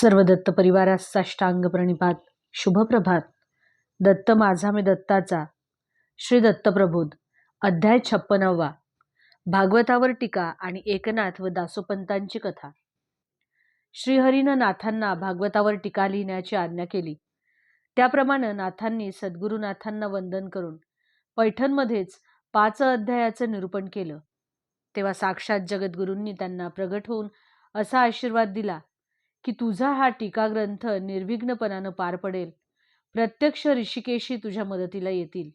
सर्व दत्त परिवारास साष्टांग प्रणिपात शुभप्रभात. दत्त माझा मी दत्ताचा. श्री दत्तप्रबोध अध्याय छप्पनावा. भागवतावर टीका आणि एकनाथ व दासोपंतांची कथा. श्रीहरीनं नाथांना भागवतावर टीका लिहिण्याची आज्ञा केली. त्याप्रमाणे नाथांनी सद्गुरुनाथांना वंदन करून पैठणमध्येच पाच अध्यायाचं निरूपण केलं. तेव्हा साक्षात जगद्गुरूंनी त्यांना प्रगट होऊन असा आशीर्वाद दिला की तुझा हा टीकाग्रंथ निर्विघ्नपणानं पार पडेल. प्रत्यक्ष ऋषिकेशी तुझ्या मदतीला येतील.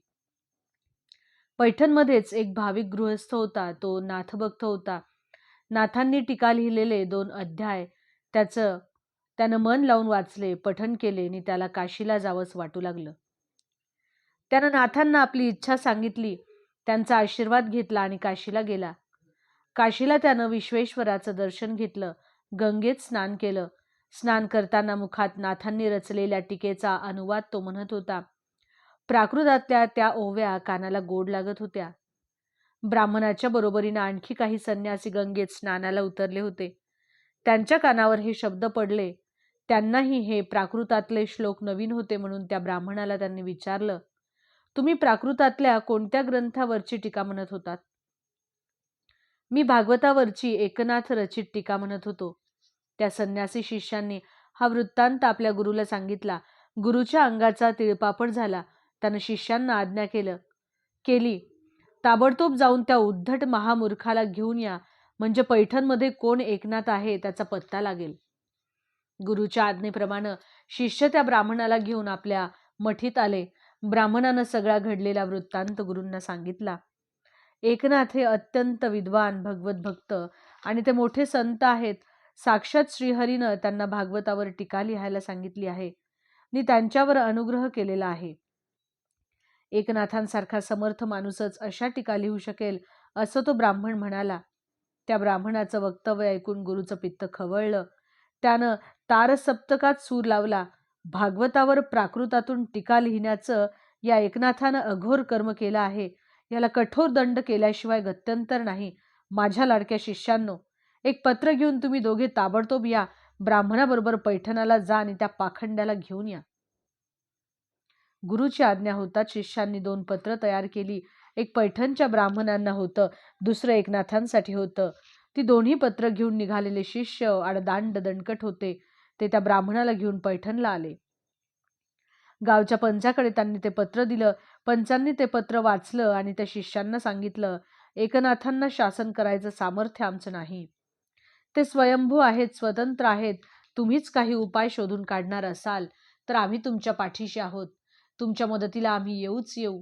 पैठणमध्येच एक भाविक गृहस्थ होता. तो नाथभक्त होता. नाथांनी टीका लिहिलेले दोन अध्याय. त्याचं त्यानं मन लावून वाचले पठन केले आणि त्याला काशीला जावंच वाटू लागलं. त्यानं नाथांना आपली इच्छा सांगितली. त्यांचा आशीर्वाद घेतला आणि काशीला गेला. काशीला त्यानं विश्वेश्वराचं दर्शन घेतलं. गंगेत स्नान केलं. स्नान करताना मुखात नाथांनी रचलेल्या टीकेचा अनुवाद तो म्हणत होता. प्राकृतातल्या त्या ओव्या कानाला गोड लागत होत्या. ब्राह्मणाच्या बरोबरीनं आणखी काही संन्यासी गंगेत स्नानाला उतरले होते. त्यांच्या कानावर हे शब्द पडले. त्यांनाही हे प्राकृतातले श्लोक नवीन होते म्हणून त्या ब्राह्मणाला त्यांनी विचारलं तुम्ही प्राकृतातल्या कोणत्या ग्रंथावरची टीका म्हणत होतात? मी भागवतावरची एकनाथ रचित टीका म्हणत होतो. त्या संन्यासी शिष्यांनी हा वृत्तांत आपल्या गुरुला सांगितला. गुरुच्या अंगाचा तिळपापड झाला. त्यानं शिष्यांना आज्ञा केलं. केली. ताबडतोब जाऊन त्या उद्धट महामूर्खाला घेऊन या. म्हणजे पैठणमध्ये कोण एकनाथ आहे त्याचा पत्ता लागेल. गुरुच्या आज्ञेप्रमाणे शिष्य त्या ब्राह्मणाला घेऊन आपल्या मठीत आले. ब्राह्मणानं सगळा घडलेला वृत्तांत गुरूंना सांगितला. एकनाथ हे अत्यंत विद्वान भगवत भक्त आणि ते मोठे संत आहेत. साक्षात श्रीहरीनं त्यांना भागवतावर टीका लिहायला सांगितली आहे. आणि त्यांच्यावर अनुग्रह केलेला आहे. एकनाथांसारखा समर्थ माणूसच अशा टीका लिहू शकेल असं तो ब्राह्मण म्हणाला. त्या ब्राह्मणाचं वक्तव्य ऐकून गुरुचं पित्त खवळलं. त्यानं तारसप्तकात सूर लावला. भागवतावर प्राकृतातून टीका लिहिण्याचं या एकनाथानं अघोर कर्म केलं आहे. याला कठोर दंड केल्याशिवाय गत्यंतर नाही. माझ्या लाडक्या शिष्यांनो एक पत्र घेऊन तुम्ही दोघे ताबडतोब या. ब्राह्मणाबरोबर पैठणाला जा आणि त्या पाखंड्याला घेऊन या. गुरुची आज्ञा होता शिष्यांनी दोन पत्र तयार केली. एक पैठणच्या ब्राह्मणांना होतं दुसरं एकनाथांसाठी होतं. ती दोन्ही पत्र घेऊन निघालेले शिष्य आडदांड दणकट होते. ते त्या ब्राह्मणाला घेऊन पैठणला आले. गावच्या पंचाकडे त्यांनी ते पत्र दिलं. पंचांनी ते पत्र वाचलं आणि त्या शिष्यांना सांगितलं एकनाथांना शासन करायचं सामर्थ्य आमचं नाही. ते स्वयंभू आहेत स्वतंत्र आहेत. तुम्हीच काही उपाय शोधून काढणार असाल तर आम्ही तुमच्या पाठीशी आहोत. तुमच्या मदतीला आम्ही येऊच येऊ.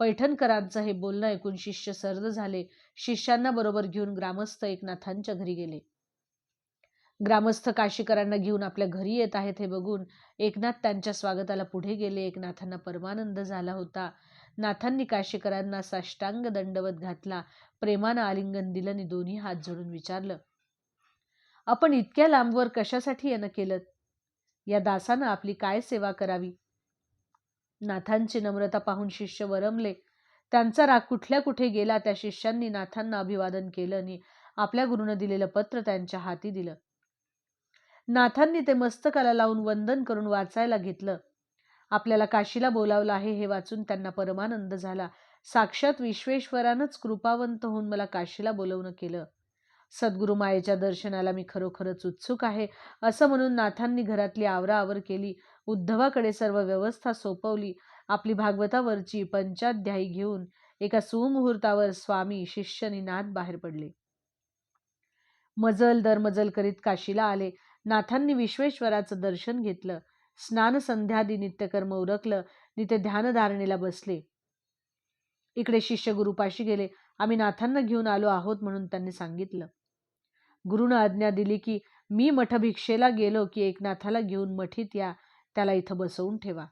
पैठणकरांचं हे बोलणं ऐकून शिष्य सर्द झाले. शिष्यांना बरोबर घेऊन ग्रामस्थ एकनाथांच्या घरी गेले. ग्रामस्थ काशीकरांना घेऊन आपल्या घरी येत आहेत हे बघून एकनाथ त्यांच्या स्वागताला पुढे गेले. एकनाथांना परमानंद झाला होता. नाथांनी काशीकरांना साष्टांग दंडवत घातला. प्रेमानं आलिंगन दिलं आणि दोन्ही हात जोडून विचारलं आपण इतक्या लांबवर कशासाठी येणं केलं? या दासानं आपली काय सेवा करावी? नाथांची नम्रता पाहून शिष्य वरमले. त्यांचा राग कुठल्या कुठे गेला त्या शिष्यांनी नाथांना अभिवादन केलं आणि आपल्या गुरुनं दिलेलं पत्र त्यांच्या हाती दिलं. नाथांनी ते मस्तकाला लावून वंदन करून वाचायला घेतलं. आपल्याला काशीला बोलावलं आहे हे वाचून त्यांना परमानंद झाला. साक्षात विश्वेश्वरानंच कृपावंत होऊन मला काशीला बोलवणं केलं. सद्गुरु मायेच्या दर्शनाला मी खरोखरच उत्सुक आहे. असं म्हणून नाथांनी घरातली आवराआवर केली. उद्धवाकडे सर्व व्यवस्था सोपवली. आपली भागवतावरची पंचाध्यायी घेऊन एका सुमुहूर्तावर स्वामी शिष्य नाथ बाहेर पडले. मजल दर मजल करीत काशीला आले. नाथांनी विश्वेश्वराचं दर्शन घेतलं. स्नान संध्यादी नित्यकर्म उरकलं. नि ते ध्यानधारणेला बसले. इकडे शिष्य गुरुपाशी गेले. आम्ही नाथांना घेऊन आलो आहोत म्हणून त्यांनी सांगितलं. गुरुनं आज्ञा दिली की मी मठभिक्षेला गेलो की एकनाथाला घेऊन मठीत या त्याला इथं बसवून ठेवा.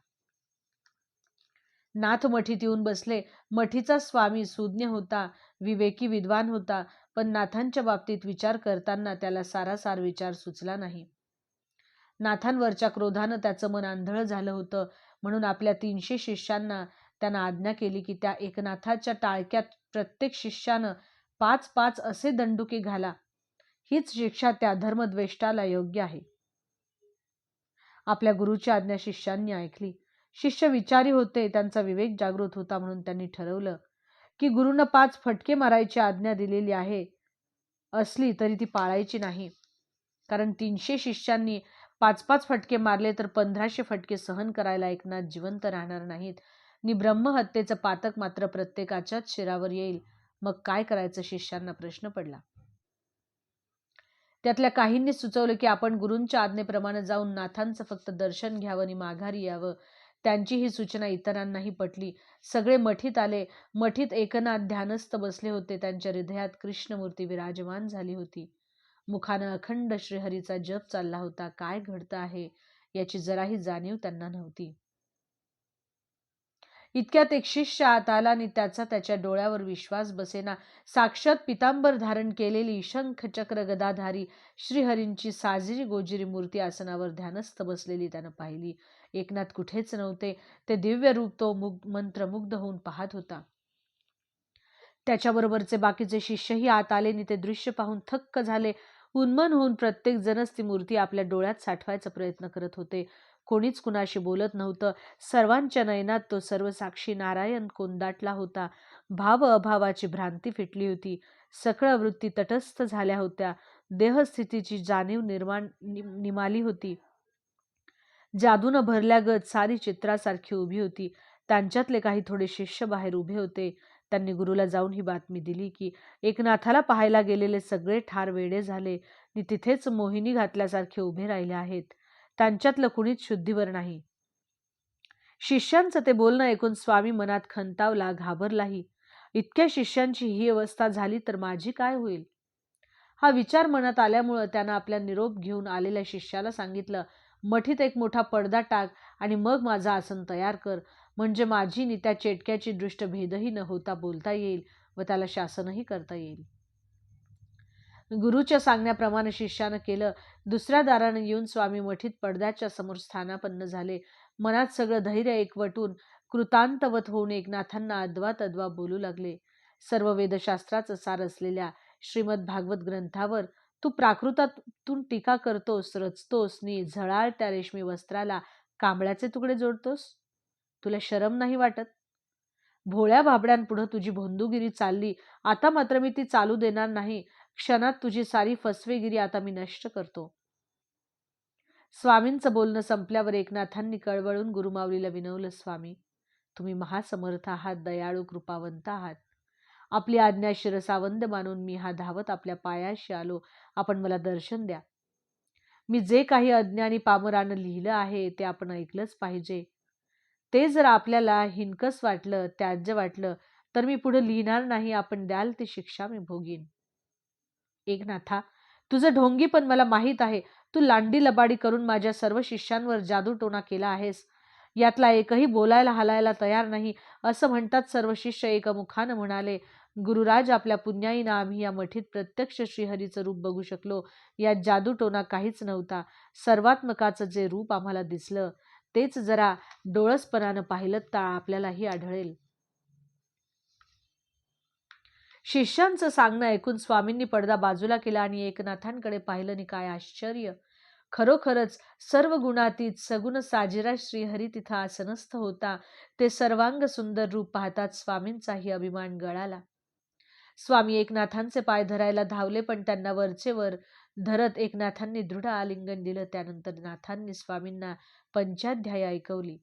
नाथ मठीत येऊन बसले. मठीचा स्वामी सुज्ञ होता विवेकी विद्वान होता पण नाथांच्या बाबतीत विचार करताना त्याला सारासार विचार सुचला नाही. नाथांवरच्या क्रोधानं त्याचं मन आंधळ झालं होतं म्हणून आपल्या तीनशे शिष्यांना त्यानं आज्ञा केली की त्या एकनाथाच्या टाळक्यात प्रत्येक शिष्यानं पाच पाच असे दंडुके घाला. हीच शिक्षा त्या धर्मद्वेष्टाला योग्य आहे. आपल्या गुरुची आज्ञा शिष्यांनी ऐकली. शिष्य विचारी होते त्यांचा विवेक जागृत होता म्हणून त्यांनी ठरवलं की गुरुनं पाच फटके मारायची आज्ञा दिलेली आहे असली तरी ती पाळायची नाही. कारण तीनशे शिष्यांनी पाच पाच फटके मारले तर पंधराशे फटके सहन करायला एकनाथ जिवंत राहणार नाहीत. नि ब्रह्महत्येचं पातक मात्र प्रत्येकाच्याच शिरावर येईल. मग काय करायचं? शिष्यांना प्रश्न पडला. त्यातल्या काहींनी सुचवलं की आपण गुरूंच्या आज्ञेप्रमाणे जाऊन नाथांचं फक्त दर्शन घ्यावं आणि माघारी यावं. त्यांची ही सूचना इतरांनाही पटली. सगळे मठीत आले. मठीत एकनाथ ध्यानस्थ बसले होते. त्यांच्या हृदयात कृष्णमूर्ती विराजमान झाली होती. मुखानं अखंड श्रीहरीचा जप चालला होता. काय घडतं आहे याची जराही जाणीव त्यांना नव्हती. इतक्यात एक शिष्य आत आला आणि त्याचा त्याच्या डोळ्यावर विश्वास बसेना. साक्षात पितांबर धारण केलेली शंख चक्र गदाधारी श्रीहरींची साजरी गोजिरी मूर्ती आसनावर ध्यानस्थ बसलेली त्यानं पाहिली. एकनाथ कुठेच नव्हते. ते दिव्य रूप तो मुग मंत्रमुग्ध होऊन पाहत होता. त्याच्याबरोबरचे बाकीचे शिष्यही आत आले आणि ते दृश्य पाहून थक्क झाले. उन्मन होऊन प्रत्येक जणच ती मूर्ती आपल्या डोळ्यात साठवायचा प्रयत्न करत होते. कोणीच कुणाशी बोलत नव्हतं. सर्वांच्या नयनात तो सर्व साक्षी नारायण कोंदाटला होता. भाव अभावाची भ्रांती फिटली होती. सकळ वृत्ती तटस्थ झाल्या होत्या. देहस्थितीची जाणीव निर्माण निमाली होती. जादून भरल्यागत सारी चित्रासारखी उभी होती. त्यांच्यातले काही थोडे शिष्य बाहेर उभे होते. त्यांनी गुरुला जाऊन ही बातमी दिली की एकनाथाला पाहायला गेलेले सगळे ठार वेडे झाले. आणि तिथेच मोहिनी घातल्यासारखे उभे राहिले आहेत. त्यांच्यातलं कुणीच शुद्धीवर नाही. शिष्यांचं ते बोलणं ऐकून स्वामी मनात खंतावला घाबरलाही. इतक्या शिष्यांची ही अवस्था झाली तर माझी काय होईल? हा विचार मनात आल्यामुळं त्यानं आपल्या निरोप घेऊन आलेल्या शिष्याला सांगितलं मठीत एक मोठा पडदा टाक आणि मग माझा आसन तयार कर. म्हणजे माझी त्या चेटक्याची दृष्ट भेदही न होता बोलता येईल व त्याला शासनही करता येईल. गुरुच्या सांगण्याप्रमाणे शिष्यानं केलं. दुसऱ्या दारानं येऊन स्वामी मठीत पडद्याच्या समोर स्थानापन्न झाले. मनात सगळं धैर्य एकवटून कृतांतवत होऊन एकनाथांना अद्वा तद्वा बोलू लागले. सर्व वेदशास्त्राचं सार असलेल्या श्रीमद भागवत ग्रंथावर तू प्राकृतातून टीका करतोस रचतोस नि झळाळ त्या रेशमी वस्त्राला कांबळ्याचे तुकडे जोडतोस? तुला शरम नाही वाटत? भोळ्या भाबड्यांपुढं तुझी भोंदूगिरी चालली. आता मात्र मी ती चालू देणार नाही. क्षणात तुझी सारी फसवेगिरी आता मी नष्ट करतो. स्वामींचं बोलणं संपल्यावर एकनाथांनी कळवळून गुरुमावलीला विनवलं स्वामी तुम्ही महासमर्थ आहात दयाळू कृपावंत आहात. आपली आज्ञा शिरसावंद मानून मी हा धावत आपल्या पायाशी आलो. आपण मला दर्शन द्या. मी जे काही अज्ञानी पामरानं लिहिलं आहे ते आपण ऐकलंच पाहिजे. ते जर आपल्याला हिनकस वाटलं त्याज्य वाटलं तर मी पुढे लिहिणार नाही. आपण द्याल ती शिक्षा मी भोगीन. एकनाथा तुझं ढोंगी पण मला माहीत आहे. तू लांडी लबाडी करून माझ्या सर्व शिष्यांवर जादूटोणा केला आहेस. यातला एकही बोलायला हालायला तयार नाही असं म्हणतात सर्व शिष्य एकमुखानं म्हणाले. गुरुराज आपल्या पुण्याईनं आम्ही या मठीत प्रत्यक्ष श्रीहरीचं रूप बघू शकलो. यात जादूटोना काहीच नव्हता. सर्वात्मकाचं जे रूप आम्हाला दिसलं तेच जरा डोळसपणानं पाहिलं तर आपल्यालाही आढळेल. शिष्यांचं सांगणं ऐकून स्वामींनी पडदा बाजूला केला आणि एकनाथांकडे पाहिलं नि काय आश्चर्य. खरोखरच सर्व गुणातीत सगुण साजिरा श्रीहरी तिथं आसनस्थ होता. ते सर्वांग सुंदर रूप पाहतात स्वामींचाही अभिमान गळाला. स्वामी एकनाथांचे पाय धरायला धावले पण त्यांना वरचेवर धरत एकनाथांनी दृढ आलिंगन दिलं. त्यानंतर नाथांनी स्वामींना पंचाध्याय ऐकवली.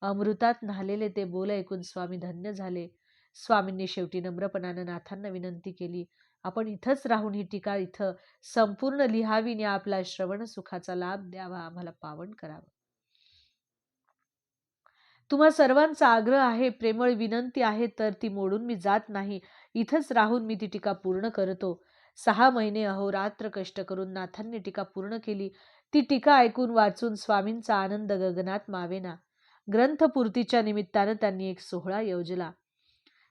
अमृतात न्हालेले ते बोल ऐकून स्वामी धन्य झाले. स्वामींनी शेवटी नम्रपणानं नाथांना विनंती केली. आपण इथंच राहून ही टीका इथं संपूर्ण लिहावी आपला श्रवण सुखाचा लाभ द्यावा आम्हाला पावन करावं. तुम्हा सर्वांचा आग्रह आहे प्रेमळ विनंती आहे तर ती मोडून मी जात नाही. इथंच राहून मी ती टीका पूर्ण करतो. सहा महिने अहोरात्र कष्ट करून नाथांनी टीका पूर्ण केली. ती टीका ऐकून वाचून स्वामींचा आनंद गगनात मावेना. ग्रंथपूर्तीच्या निमित्तानं त्यांनी एक सोहळा योजला.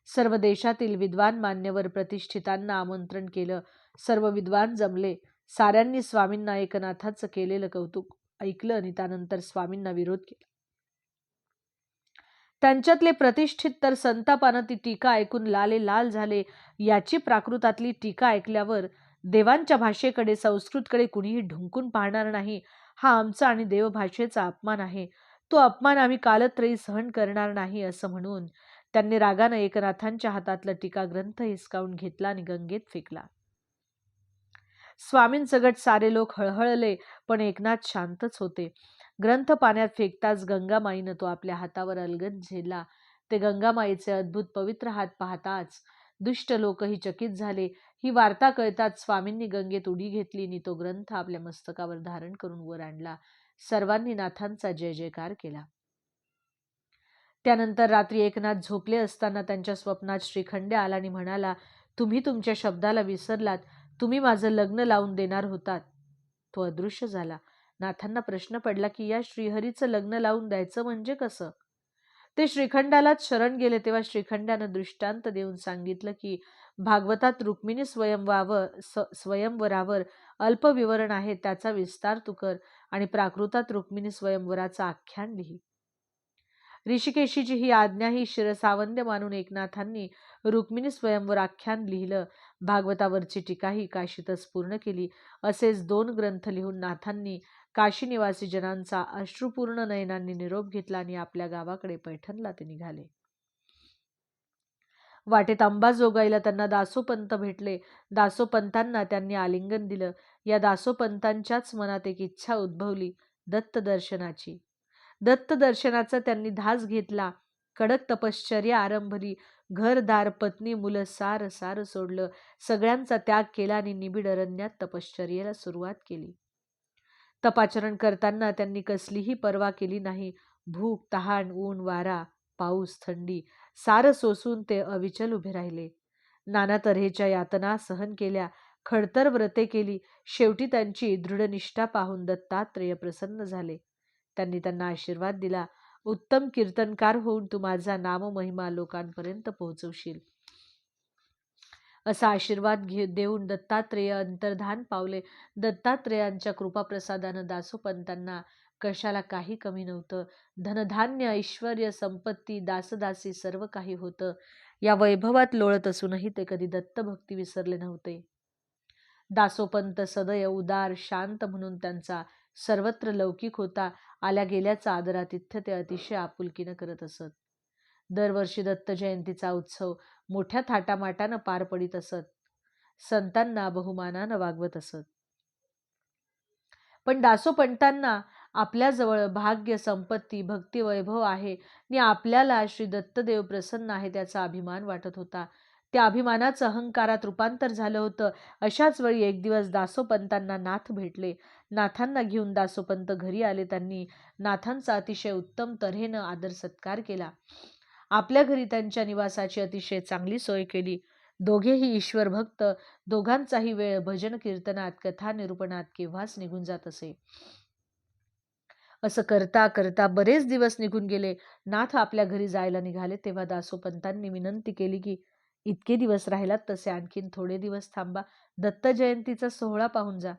सर्व देशातील विद्वान मान्यवर प्रतिष्ठितांना आमंत्रण केलं. सर्व विद्वान जमले. साऱ्यांनी स्वामींना एकनाथाचं केलेलं कौतुक ऐकलं आणि त्यानंतर स्वामींना विरोध केला. त्यांच्यातले प्रतिष्ठित तर संतापानं ती टीका ऐकून लाले लाल झाले. याची प्राकृतातली टीका ऐकल्यावर देवांच्या भाषेकडे संस्कृतकडे कुणीही ढुंकून पाहणार नाही. हा आमचा आणि देवभाषेचा अपमान आहे. तो अपमान आम्ही कालत्रयी सहन करणार नाही असं म्हणून त्यांनी रागानं एकनाथांच्या हातातला टीका ग्रंथ हिसकावून घेतला आणि गंगेत फेकला. स्वामींसगट सारे लोक हळहळले पण एकनाथ शांतच होते. ग्रंथ पाण्यात फेकताच गंगामाईनं तो आपल्या हातावर अलगद झेलला ते गंगामाईचे अद्भुत पवित्र हात पाहताच दुष्ट लोकही चकित झाले. ही वार्ता कळताच स्वामींनी गंगेत उडी घेतली आणि तो ग्रंथ आपल्या मस्तकावर धारण करून वर आणला. सर्वांनी नाथांचा जय जयकार केला. त्यानंतर रात्री एकनाथ झोपले असताना त्यांच्या स्वप्नात श्रीखंडे आला आणि म्हणाला तुम्ही तुमच्या शब्दाला विसरलात. तुम्ही माझं लग्न लावून देणार होतात. तो अदृश्य झाला. नाथांना प्रश्न पडला की या श्रीहरीचं लग्न लावून द्यायचं म्हणजे कसं? ते श्रीखंडालाच शरण गेले तेव्हा श्रीखंडानं दृष्टांत देऊन सांगितलं की भागवतात रुक्मिणी स्वयंवावर स्वयंवरावर अल्प विवरण आहे त्याचा विस्तार तू कर आणि प्राकृतात रुक्मिणी स्वयंवराचा आख्यान लिही. ऋषिकेशीची ही आज्ञा ही शिरसावंद्य मानून एकनाथांनी रुक्मिणी स्वयंवर आख्यान लिहिलं. भागवतावरची टीकाही काशीतच पूर्ण केली. असेच दोन ग्रंथ लिहून नाथांनी काशी निवासी जनांचा अश्रुपूर्ण नयनांनी निरोप घेतला आणि आपल्या गावाकडे पैठणला ते निघाले. वाटेत अंबाजोगाईला त्यांना दासोपंत भेटले. दासोपंतांना त्यांनी आलिंगन दिलं. या दासोपंतांच्याच मनात एक इच्छा उद्भवली दत्त दर्शनाची. दत्त दर्शनाचा त्यांनी धास घेतला. कडक तपश्चर्या आरंभली. घरदार पत्नी मुलं सार सार सोडलं. सगळ्यांचा त्याग केला आणि निबिड अरण्यात तपश्चर्येला सुरुवात केली. तपाचरण करताना त्यांनी कसलीही पर्वा केली नाही. भूक तहान ऊन वारा पाऊस थंडी सार सोसून ते अविचल उभे राहिले. नाना तऱ्हेच्या यातना सहन केल्या. खडतर व्रते केली. शेवटी त्यांची दृढनिष्ठा पाहून दत्तात्रेय प्रसन्न झाले. त्यांनी त्यांना आशीर्वाद दिला. उत्तम कीर्तनकार होऊन तू माझा नाम महिमा लोकांपर्यंत पोहोचवशील. असा आशीर्वाद घे देऊन दत्तात्रेय अंतर्धान पावले. दत्तात्रेयांच्या कृपाप्रसादानं दासोपंतांना कशाला काही कमी नव्हतं. धनधान्य ऐश्वर संपत्ती दासदासी सर्व काही होतं. या वैभवात लोळत असूनही ते कधी दत्तभक्ती विसरले नव्हते. दासोपंत सदैव उदार शांत म्हणून त्यांचा सर्वत्र लौकिक होता आल्या गेल्याचा आदरातिथ्य ते अतिशय आपुलकीनं करत असत. दरवर्षी दत्त जयंतीचा उत्सव मोठ्या थाटामाटानं पार पडित असत. संतांना बहुमानानं वागवत असत. पण दासोपंतांना आपल्याजवळ भाग्य संपत्ती भक्ती वैभव आहे आणि आपल्याला श्री दत्तदेव प्रसन्न आहे त्याचा अभिमान वाटत होता. त्या अभिमानाचं अहंकारात रूपांतर झालं होतं. अशाच वेळी एक दिवस दासोपंतांना नाथ भेटले. नाथांना घेऊन दासोपंत घरी आले. त्यांनी नाथांचा अतिशय उत्तम तऱ्हेनं आदर सत्कार केला. आपल्या घरी त्यांच्या निवासाची अतिशय चांगली सोय केली. दोघेही ईश्वर भक्त. दोघांचाही वेळ भजन कीर्तनात कथा निरूपणात केव्हाच निघून जात असे. असं करता करता बरेच दिवस निघून गेले. नाथ आपल्या घरी जायला निघाले तेव्हा दासोपंतांनी विनंती केली की इतके दिवस राहिलात तसे आणखीन थोडे दिवस थांबा. दत्त जयंतीचा सोहळा पाहून जा.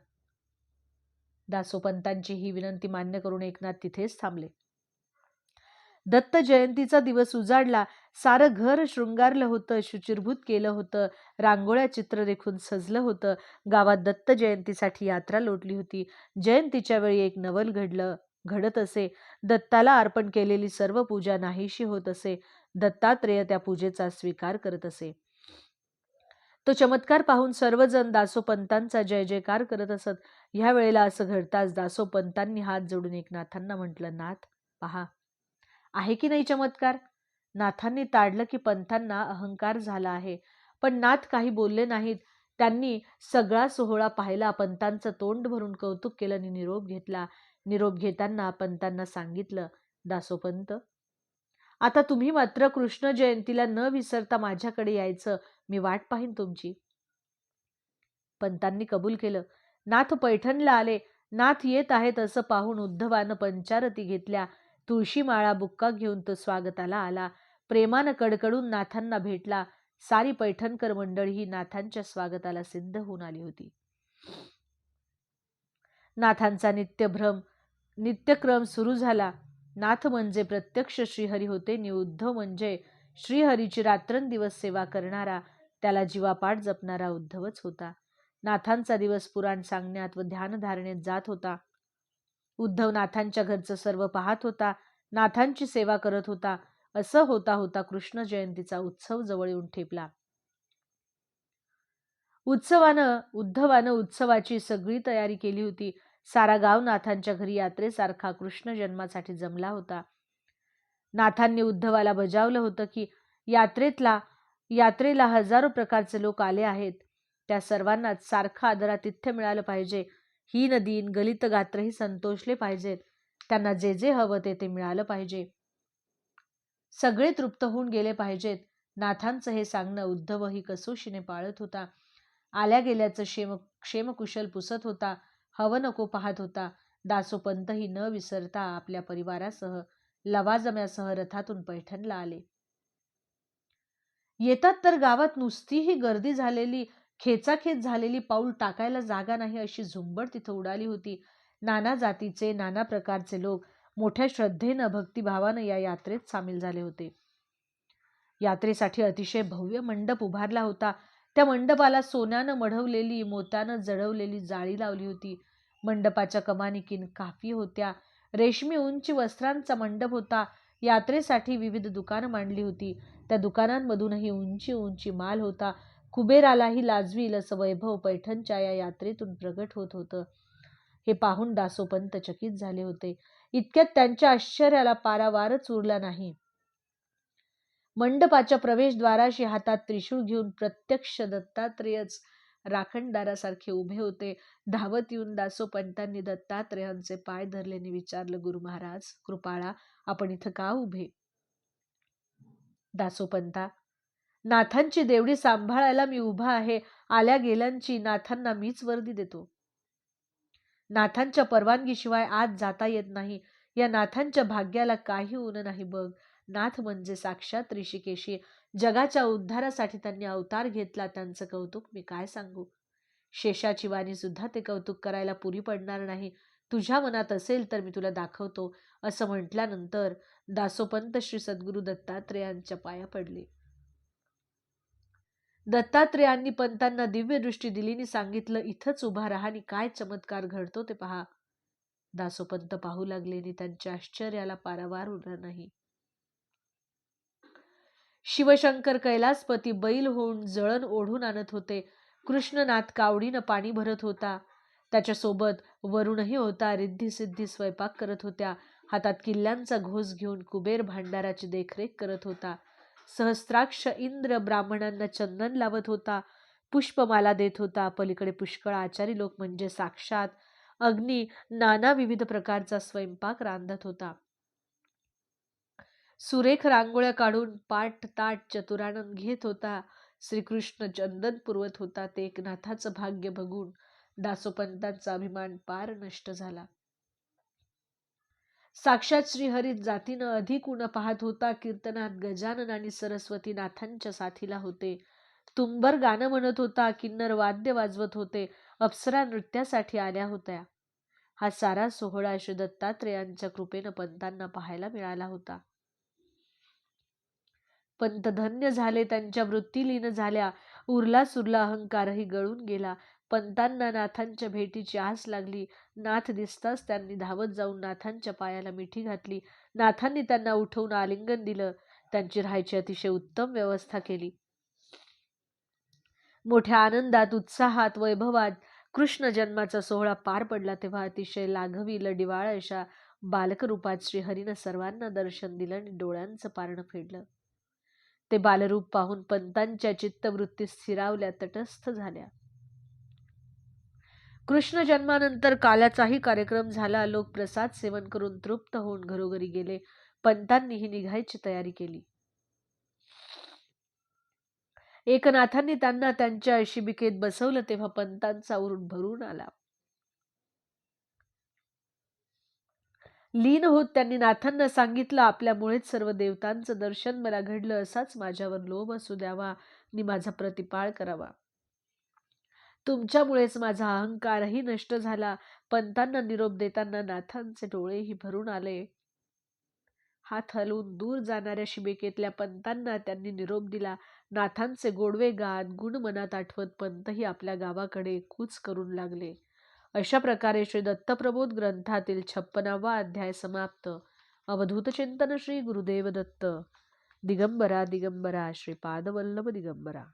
दासोपंतांची ही विनंती मान्य करून एकनाथ तिथेच थांबले. दत्त जयंतीचा दिवस उजाडला. सारं घर शृंगारलं होतं शुचिरभूत केलं होतं रांगोळ्या चित्र देखून सजलं होतं. गावात दत्त जयंतीसाठी यात्रा लोटली होती. जयंतीच्या वेळी एक नवल घडलं घडत असे. दत्ताला अर्पण केलेली सर्व पूजा नाहीशी होत असे. दत्तात्रेय त्या पूजेचा स्वीकार करत असे. तो चमत्कार पाहून सर्वजण दासोपंतांचा जय जयकार करत असत. ह्या वेळेला असं घडताच दासोपंतांनी हात जोडून एक नाथांना म्हटलं नाथ पहा. आहे की नाही चमत्कार? नाथांनी ताडलं की पंथांना अहंकार झाला आहे. पण नाथ काही बोलले नाहीत. त्यांनी सगळा सोहळा पाहिला. पंतांचं तोंड भरून कौतुक केलं आणि निरोप घेतला. निरोप घेताना पंतांना सांगितलं दासोपंत आता तुम्ही मात्र कृष्ण जयंतीला न विसरता माझ्याकडे यायचं मी वाट पाहिन तुमची. पंतांनी कबूल केलं. नाथ पैठणला आले. नाथ येत आहेत असं पाहून उद्धवानं पंचारती घेतल्या. तुळशी माळा बुक्का घेऊन तो स्वागताला आला. प्रेमानं कडकडून नाथांना भेटला. सारी पैठणकर मंडळी ही नाथांच्या स्वागताला सिद्ध होऊन आली होती. नाथांचा नित्यभ्रम नित्यक्रम सुरू झाला. नाथ म्हणजे प्रत्यक्ष श्रीहरी होते. नि उद्धव म्हणजे श्रीहरीची रात्रंदिवस सेवा करणारा त्याला जीवापाठ जपणारा उद्धवच होता. नाथांचा दिवस पुराण सांगण्यात व ध्यानधारणेत जात होता. उद्धव नाथांच्या घरचं सर्व पाहत होता. नाथांची सेवा करत होता. असं होता होता कृष्ण जयंतीचा उत्सव जवळ येऊन ठेपला. उत्सवानं उद्धवानं उत्सवाची सगळी तयारी केली होती. सारा गाव नाथांच्या घरी यात्रेसारखा कृष्ण जन्मासाठी जमला होता. नाथांनी उद्धवाला बजावलं होतं की यात्रेतला यात्रेला हजारो प्रकारचे लोक आले आहेत. त्या सर्वांनाच सारखं आदरातिथ्य मिळालं पाहिजे. ही नदीन गलित गात्रही संतोषले पाहिजेत. त्यांना जे जे हवं ते ते मिळालं पाहिजे. सगळे तृप्त होऊन गेले पाहिजेत. नाथांचं हे सांगणं उद्धव ही कसोशीने पाळत होता. आल्या गेल्याचं क्षेम क्षेमकुशल पुसत होता. हवं नको पाहत होता. दासोपंतही न विसरता आपल्या परिवारासह लवाजम्यासह रथातून पैठणला आले. येतात तर गावात नुसतीही गर्दी झालेली खेचाखेच झालेली पाऊल टाकायला जागा नाही अशी झुंबड तिथं उडाली होती. नाना जातीचे नाना प्रकारचे लोक मोठ्या श्रद्धेनं भक्तिभावानं या यात्रेत सामील झाले होते. यात्रेसाठी अतिशय भव्य मंडप उभारला होता. त्या मंडपाला सोन्यानं मढवलेली मोत्यानं जडवलेली जाळी लावली होती. मंडपाच्या कमानिकीन काफी होत्या. रेशमी उंची वस्त्रांचा मंडप होता. यात्रेसाठी विविध दुकानं मांडली होती. त्या दुकानांमधूनही उंची उंची माल होता. कुबेरालाही लाजवील असं वैभव पैठणच्या या यात्रेतून प्रगट होत होतं. हे पाहून दासोपंत चकित झाले होते. इतक्यात त्यांच्या आश्चर्याला पारावारच उरला नाही. मंडपाच्या प्रवेशद्वाराशी हातात त्रिशूळ घेऊन प्रत्यक्ष दत्तात्रेयच राखणदारासारखे उभे होते. धावत येऊन दासोपंतांनी दत्तात्रेयांचे पाय धरल्याने विचारलं गुरु महाराज कृपाळा आपण इथं का उभे? दासोपंता नाथांची देवडी सांभाळायला मी उभा आहे. आल्या गेल्यांची नाथांना मीच वर्दी देतो. नाथांच्या परवानगीशिवाय आज जाता येत नाही. या नाथांच्या भाग्याला काही ऊन नाही बघ. नाथ म्हणजे साक्षात ऋषिकेशी. जगाच्या उद्धारासाठी त्यांनी अवतार घेतला. त्यांचं कौतुक मी काय सांगू? शेषाची वाणी सुद्धा ते कौतुक करायला पुरी पडणार नाही. तुझ्या मनात असेल तर मी तुला दाखवतो असं म्हटल्यानंतर दासोपंत श्री सद्गुरु दत्तात्रेयांच्या पाया पडले. दत्तात्रेयांनी पंतांना दिव्य दृष्टी दिलीनी सांगितलं इथंच उभा राहा आणि काय चमत्कार घडतो ते पहा. दासोपंत पाहू लागले आणि त्यांच्या आश्चर्याला पारावार उरला नाही. शिवशंकर कैलासपती बैल होऊन जळण ओढून आणत होते. कृष्णनाथ कावडीनं पाणी भरत होता. त्याच्यासोबत वरुणही होता. रिद्धी सिद्धी स्वयंपाक करत होत्या. हातात किल्ल्यांचा घोस घेऊन कुबेर भांडाराची देखरेख करत होता. सहस्त्राक्ष इंद्र ब्राह्मणांना चंदन लावत होता. पुष्पमाला देत होता. पलीकडे पुष्कळ आचारी लोक म्हणजे साक्षात. अग्नी नाना विविध प्रकारचा स्वयंपाक रांधत होता. सुरेख रांगोळ्या काढून पाठ ताट चतुरानंद घेत होता. श्रीकृष्ण चंदन पुरवत होता ते एकनाथाचं भाग्य बघून. दासोपंतांचा अभिमान पार नष्ट झाला. साक्षात श्रीहरीत जातीनं अधिक उन पाहत होता कीर्तनात गजानन आणि सरस्वती नाथांच्या साथीला होते. तुंबर गाणं म्हणत होता किन्नर वाद्य वाजवत होते अप्सरा नृत्यासाठी आल्या होत्या. हा सारा सोहळा श्री दत्तात्रेयांच्या कृपेनं पंतांना पाहायला मिळाला होता. पंत धन्य झाले त्यांच्या वृत्तीलीन झाल्या. उरला सुरला अहंकारही गळून गेला. पंतांना नाथांच्या भेटीची आस लागली. नाथ दिसताच त्यांनी धावत जाऊन नाथांच्या पायाला मिठी घातली. नाथांनी त्यांना उठवून आलिंगन दिलं. त्यांची राहायची अतिशय उत्तम व्यवस्था केली. मोठ्या आनंदात उत्साहात वैभवात कृष्ण जन्माचा सोहळा पार पडला तेव्हा अतिशय लाघवी लडिवाळ अशा बालकरूपात श्रीहरीनं सर्वांना दर्शन दिलं आणि डोळ्यांचं पारणं फेडलं. ते बालरूप पाहून पंतांच्या चित्तवृत्ती स्थिरावल्या तटस्थ झाल्या. कृष्ण जन्मानंतर काल्याचाही कार्यक्रम झाला लोक प्रसाद सेवन करून तृप्त होऊन घरोघरी गेले. पंतांनीही निघायची तयारी केली. एकनाथांनी त्यांना त्यांच्या शिबिकेत बसवलं तेव्हा पंतांचा उरून भरून आला. लीन होत त्यांनी नाथांना सांगितलं. आपल्यामुळेच सर्व देवतांचं दर्शन मला घडलं असाच माझ्यावर लोभ असू द्यावा आणि माझा प्रतिपाळ करावा. तुमच्यामुळेच माझा अहंकारही नष्ट झाला. पंतांना निरोप देताना नाथांचे डोळेही भरून आले. हात हलवून दूर जाणाऱ्या शिबिकेतल्या पंतांना त्यांनी निरोप दिला. नाथांचे गोडवे गात गुण मनात आठवत पंतही आपल्या गावाकडे कूच करून लागले. अशा प्रकारे श्री दत्तप्रबोध ग्रंथातील छप्पनावा अध्याय समाप्त. अवधूत चिंतन श्री गुरुदेव दत्त. दिगंबरा दिगंबरा श्रीपादवल्लभ दिगंबरा.